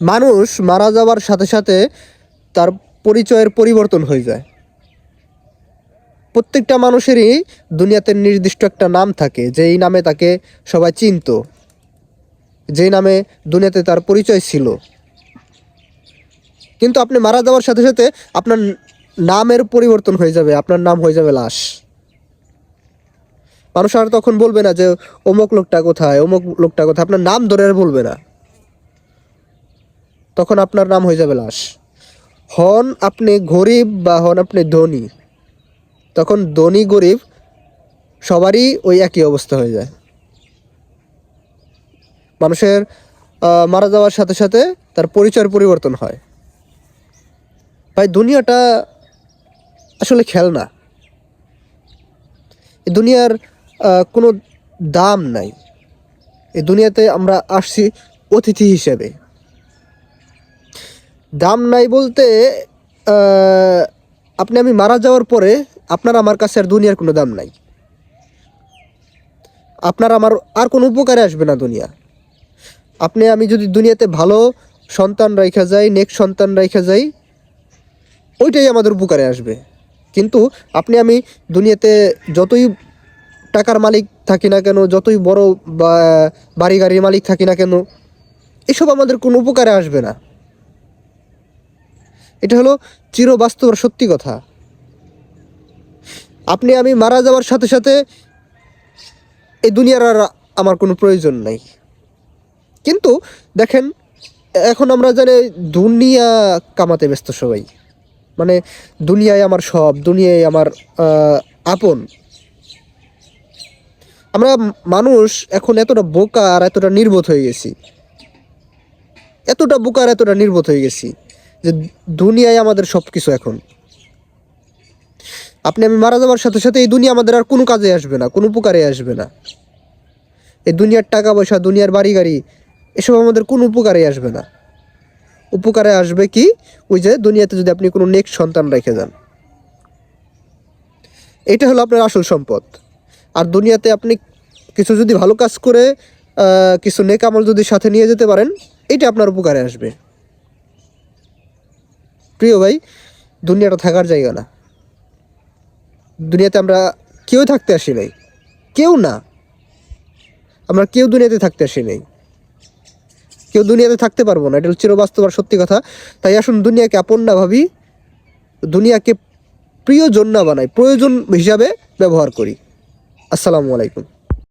মানুষ মারা যাওয়ার সাথে সাথে তার পরিচয়ের পরিবর্তন হয়ে যায়। প্রত্যেকটা মানুষেরই দুনিয়াতে নির্দিষ্ট একটা নাম থাকে, যেই নামে তাকে সবাই চিনতো, যেই নামে দুনিয়াতে তার পরিচয় ছিল। কিন্তু আপনি মারা যাওয়ার সাথে সাথে আপনার নামের পরিবর্তন হয়ে যাবে, আপনার নাম হয়ে যাবে লাশ। মানুষ আর তখন বলবে না যে, অমুক লোকটা কোথায়, অমুক লোকটা কোথায়। আপনার নাম ধরে আর বলবে না। তখন আপনার নাম হয়ে যাবে লাশ। হন আপনি গরিব বা হন আপনি ধনী। তখন ধনী গরিব সবারই ওই একই অবস্থা হয়ে যায়। মানুষের মারা যাওয়ার সাথে সাথে তার পরিচয়ের পরিবর্তন হয়। ভাই, দুনিয়াটা আসলে খেলনা। এই দুনিয়ার কোনো দাম নাই। এই দুনিয়াতে আমরা আসছি অতিথি হিসেবে। দাম নাই বলতে আপনি আমি মারা যাওয়ার পরে আপনার আমার কাছে আর দুনিয়ার কোনো দাম নাই। আপনার আমার আর কোনো উপকারে আসবে না দুনিয়া। আপনি আমি যদি দুনিয়াতে ভালো সন্তান রাখা যাই নেক্সট সন্তান রাখা যাই, ওইটাই আমাদের উপকারে আসবে। কিন্তু আপনি আমি দুনিয়াতে যতই টাকার মালিক থাকি না কেন, যতই বড় বাড়ি গাড়ির মালিক থাকি না কেন, এসব আমাদের কোনো উপকারে আসবে না। এটা হলো চিরবাস্তব সত্যি কথা। আপনি, আমি মারা যাওয়ার সাথে সাথে এই দুনিয়ার আর আমার কোনো প্রয়োজন নাই। কিন্তু দেখেন, এখন আমরা জানি দুনিয়া কামাতে ব্যস্ত সবাই। মানে দুনিয়ায় আমার সব, দুনিয়ায় আমার আপন। আমরা মানুষ এখন এতটা বোকা আর এতটা নির্বোধ হয়ে গেছি। এতটা বোকা আর এতটা নির্বোধ হয়ে গেছি। যে দুনিয়ায় আমাদের সব কিছু এখন। আপনি আমি মারা যাওয়ার সাথে সাথে এই দুনিয়া আমাদের আর কোনো কাজে আসবে না, কোনো উপকারে আসবে না। এই দুনিয়ার টাকা পয়সা, দুনিয়ার বাড়ি গাড়ি, এসব আমাদের কোনো উপকারে আসবে না। উপকারে আসবে কি? ওই যে দুনিয়াতে যদি আপনি কোনো নেক্সট সন্তান রেখে যান। এটা হলো আপনার আসল সম্পদ। আর দুনিয়াতে আপনি কিছু যদি ভালো কাজ করে কিছু নেক আমল যদি সাথে নিয়ে যেতে পারেন, এটা আপনার উপকারে আসবে। প্রিয় ভাই, দুনিয়াটা থাকার জায়গা না। দুনিয়াতে আমরা কেউ থাকতে আসি নাই। কেউ না। আমরা কেউ দুনিয়াতে থাকতে আসি নাই। কেউ দুনিয়াতে থাকতে পারব না। এটা চিরবাস্তব আর সত্যি কথা। তাই আসুন দুনিয়াকে আপন না ভাবি, দুনিয়াকে প্রিয়জন না বানাই, প্রয়োজন হিসাবে ব্যবহার করি। আসসালামু আলাইকুম।